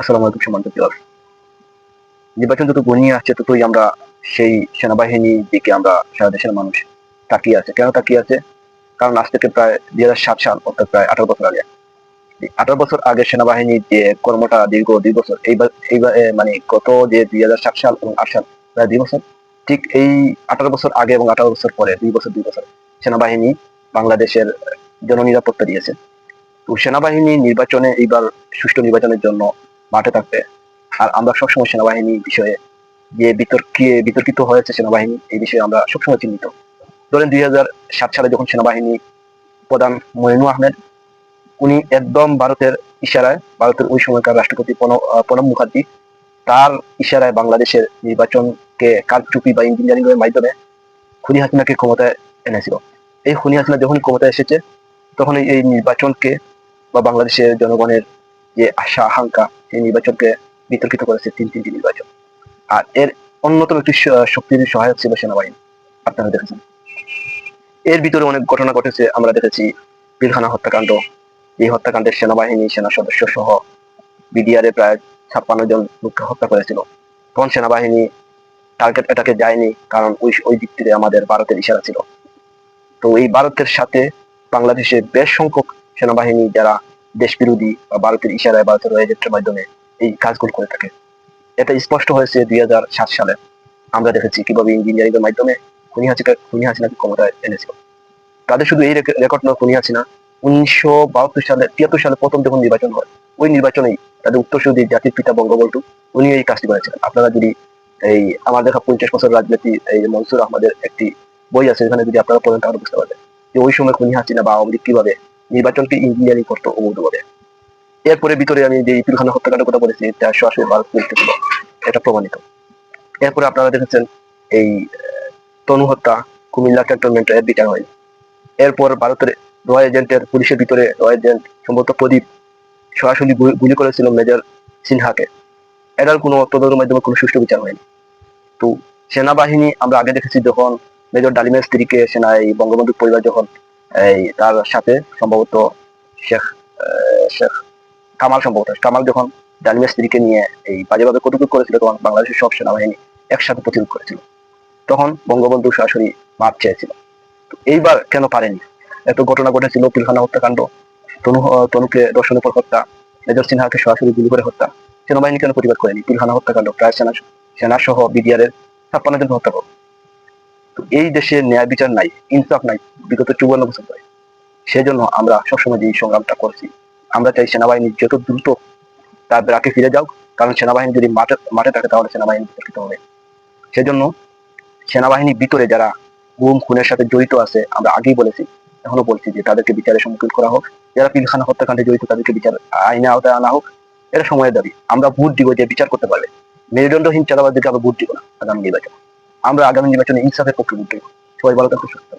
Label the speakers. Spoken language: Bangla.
Speaker 1: আসসালামু আলাইকুম সম্মানিত প্রিয় নির্বাচন যত ঘনিয়ে আসছে, ততই আমরা সেই সেনাবাহিনী দিকে আমরা সারা দেশের মানুষ তাকিয়ে আছে। কেন তাকিয়ে আছে? কারণ আজ থেকে প্রায় দুই হাজার সাত সাল, অর্থাৎ প্রায় আঠারো বছর আগে। আঠারো বছর আগে সেনাবাহিনীর যে কর্মটা দীর্ঘ দুই বছর, এইবার এইবার মানে গত যে দুই হাজার সাত সাল এবং আট সাল, প্রায় দুই বছর, ঠিক এই আঠারো বছর আগে এবং আঠারো বছর পরে, দুই বছর দুই বছর, সেনাবাহিনী বাংলাদেশের জননিরাপত্তা দিয়েছে। তো সেনাবাহিনী নির্বাচনে এইবার সুষ্ঠু নির্বাচনের জন্য মাঠে থাকবে আর আমরা সবসময় সেনাবাহিনী বিষয়ে যে বিতর্কে, বিতর্কিত হয়েছে সেনাবাহিনী, এই বিষয়ে আমরা সবসময় চিহ্নিত ধরেন দুই হাজার সাত সালে যখন সেনাবাহিনী প্রধান মইনু আহমেদ, উনি একদম ভারতের ইশারায়, ভারতের ওই সময়কার রাষ্ট্রপতি প্রণ- প্রণব মুখার্জি, তার ইশারায় বাংলাদেশের নির্বাচনকে কারচুপি বা ইঞ্জিনিয়ারিং এর মাধ্যমে খুনি হাসিনাকে ক্ষমতায় এনেছিল। এই খুনি হাসিনা যখন ক্ষমতায় এসেছে তখন এই নির্বাচনকে বা বাংলাদেশের জনগণের যে আশা, আকাঙ্ক্ষা এই নির্বাচনকে বিতর্কিত করেছে তিন তিনটি নির্বাচন। আর এর অন্যতম একটি শক্তির সহায়ক ছিল সেনাবাহিনী। আপনারা দেখেছেন। এর ভিতরে অনেক ঘটনা ঘটেছে। আমরা দেখেছি পিলখানা হত্যাকাণ্ড। এই হত্যাকাণ্ডের সেনাবাহিনী, সেনা সদস্য সহ বিডিআর প্রায় ছাপ্পান্ন জন লোককে হত্যা করেছিল। তখন সেনাবাহিনী টার্গেট এটাকে যায়নি কারণ ওই ওই দিক থেকে আমাদের ভারতের ইশারা ছিল। তো এই ভারতের সাথে বাংলাদেশের বেশ সংখ্যক সেনাবাহিনী যারা দেশ বিরোধী বা ভারতের ইশারায় ভারতের রয়েজেটের মাধ্যমে এই কাজগুলো করে থাকে। এটা স্পষ্ট হয়েছে দুই হাজার সাত সালে। আমরা দেখেছি কীভাবে ইঞ্জিনিয়ারিং এর মাধ্যমে খুনি হাসিনা খুনি হাসিনাকে ক্ষমতায় এনেছিল। তাদের শুধু এই রেকর্ড নয়, খুনি হাসিনা উনিশশো বাহাত্তর সালে, তিয়াত্তর সালে প্রথম যখন নির্বাচন হয়, ওই নির্বাচনেই তাদের উত্তর উত্তরসূরি জাতির পিতা বঙ্গবন্ধু, উনি এই কাজটি করেছিলেন আপনারা যদি এই আমার দেখা পঞ্চাশ বছর রাজনীতি, এই মনসুর আহমদের একটি বই আছে এখানে যদি আপনারা পড়েন তাহলে বুঝতে পারবেন যে ওই সময় খুনি হাসিনা বা আওয়ামী লীগ কীভাবে নির্বাচনকে ইঞ্জিনিয়ারিং করতো অবৈধভাবে। এরপরে ভিতরে আমি যে ইপিল খানা হত্যাকাণ্ডের কথা বলেছি, এটা সরাসরি ভারত ছিল, এটা প্রমাণিত। এরপরে আপনারা দেখেছেন এই তনু হত্যা, কুমিল্লা ক্যান্টনমেন্টে এর বিচার হয়। এরপর ভারতের রয় এজেন্টের পুলিশের ভিতরে রয় এজেন্ট সম্ভবত প্রদীপ সরাসরি গুলি করেছিল মেজর সিনহাকে। এটার কোনো তদন্তের মাধ্যমে কোনো সুষ্ঠু বিচার হয়নি। তো সেনাবাহিনী, আমরা আগে দেখেছি যখন মেজর ডালিমের স্ত্রীকে সেনায় বঙ্গবন্ধুর পরিবার যখন এই তার সাথে সম্ভবত শেখ শেখ কামাল সম্ভবত। কামাল যখন ডালিমের স্ত্রীকে নিয়ে এই বাজেভাবে কটুকুট করেছিল, তখন বাংলাদেশের সব সেনাবাহিনী একসাথে প্রতিরোধ করেছিল। তখন বঙ্গবন্ধু সরাসরি মাপ চেয়েছিল। এইবার কেন পারেনি? এত ঘটনা ঘটেছিল পিলখানা হত্যাকাণ্ড, তনু তনুকে দর্শনের পর হত্যা, মেজর সিনহাকে সরাসরি গুলি করে হত্যা, সেনাবাহিনী কেন প্রতিবাদ করেনি? পিলখানা হত্যাকাণ্ড, প্রায় সেনা সেনা সহ বিডিআর এর ছাপ্পান্ন জন হত্যা এই দেশে ন্যায় বিচার নাই, ইনসাফ নাই, বিগত চুয়ান্ন বছর ধরে। সেজন্য আমরা সবসময় যে এই সংগ্রামটা করছি, আমরা চাই সেনাবাহিনী যত দ্রুত তার ব্রাকে ফিরে যাও কারণ সেনাবাহিনী যদি মাঠে মাঠে থাকে তাহলে সেনাবাহিনী বিতর্কিত হবে। সেজন্য সেনাবাহিনীর ভিতরে যারা গুম, খুনের সাথে জড়িত আছে, আমরা আগেই বলেছি, এখনও বলছি যে তাদেরকে বিচারের সম্মুখীন করা হোক। যারা পিলখানা হত্যাকাণ্ডে জড়িত, তাদেরকে বিচার আইনে আওতায় আনা হোক। এটা সময়ের দাবি। আমরা ভোট দিব যে বিচার করতে পারবে। মেরুদণ্ডহীন চালাবাদীকে আমরা ভোট দিব না আগামী নির্বাচনে। আমরা আগামী নির্বাচনে ইনসাফের পক্ষে বুঝতে সবাই ভালো থাকতে সুস্থ।